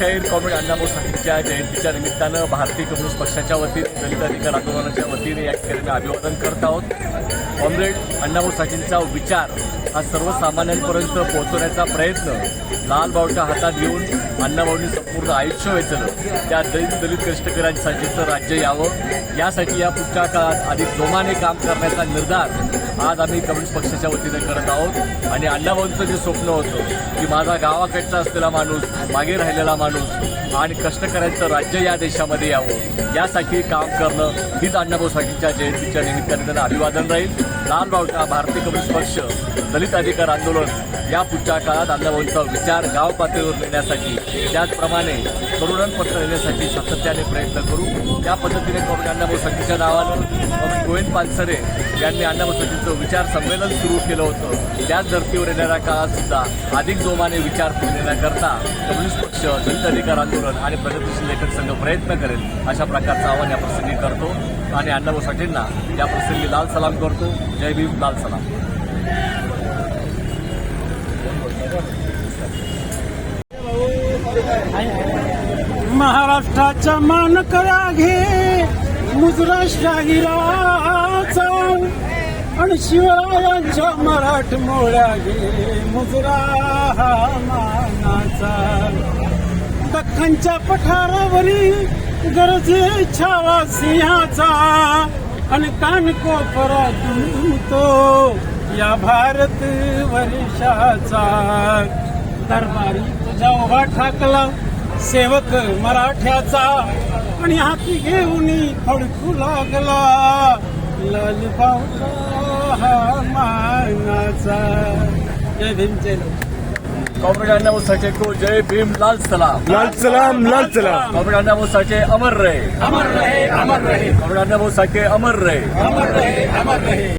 लोकशाहीर कॉम्रेड अण्णाभाऊ साठेंच्या जयंतीच्या निमित्तानं भारतीय कम्युनिस्ट पक्षाच्या वतीने दलित अधिकार आंदोलनाच्या वतीने या ठिकाणी अभिवादन करत आहोत. कॉम्रेड अण्णाभाऊ साठेंचा विचार हा सर्वसामान्यांपर्यंत पोहोचवण्याचा प्रयत्न लालबावच्या हातात घेऊन अण्णाभाऊंनी संपूर्ण आयुष्य वेचलं. त्या दलित दलित कष्टकऱ्यांसाठीचं राज्य यावं. यासाठी या पुढच्या काळात अधिक जोमाने काम करण्याचा निर्धार आज आम्ही कम्युनिस्ट पक्षाच्या वतीने करत आहोत. आणि अण्णाभाऊंचं जे स्वप्न होतं की माझा गावाकडचा असलेला माणूस मागे राहिलेला माणूस आणि कष्टकऱ्यांचं राज्य या देशामध्ये यावं. यासाठी काम करणं हीच अण्णाभाऊ साठींच्या जयंतीच्या निमित्ताने त्यांना अभिवादन राहील. लालबावटा भारतीय कम्युनिस्ट पक्ष दलित अधिकार आंदोलन या पुढच्या काळात अण्णाभाऊंचा विचार गाव पातळीवर नेण्यासाठी त्याचप्रमाणे तरुणांपत्र नेण्यासाठी सातत्याने प्रयत्न करू. त्या पद्धतीने कॉम्रेड अण्णाभाऊ साठीच्या नावानं गोविंद पानसरे यांनी अण्णाभाऊ विचार संमेलन सुरू केलं होतं त्याच धर्तीवर येणाऱ्या काळात सुद्धा अधिक जोमाने विचार पुढे कम्युनिस्ट पक्ष दलित अधिकार आंदोलन आणि प्रगतीशील लेखक संघ प्रयत्न करेल अशा प्रकारचं आव्हान या प्रसंगी करतो. आणि अण्णाभाऊ साठेंना या प्रसंगी लाल सलाम करतो. जय भीम लाल सलाम. महाराष्ट्राचा मान करा घे मुजरा शाहिराचा आणि शिवरायांच्या मराठ मोळ्या गे मुजरा हा मानाचा. दख्खनच्या पठारावरी गरजे छावा सिंहाचा आणि कानकोपरा तो या भारत वर्षाचा दरबारी तुझा उभा ठाकला सेवक मराठ्याचा आणि हाती घेऊन फडकू लागला. लाल हा मानाचा जय भीम जय लोक. कॉम्रेड अण्णाभाऊ साठे को जय भीम लाल सलाम लाल सलाम लाल सलाम कॉम्रेड अण्णाभाऊ साठे अमर रहे अमर रहे अमर रहे कॉम्रेड अण्णाभाऊ साठे अमर रहे अमर रहे अमर रहे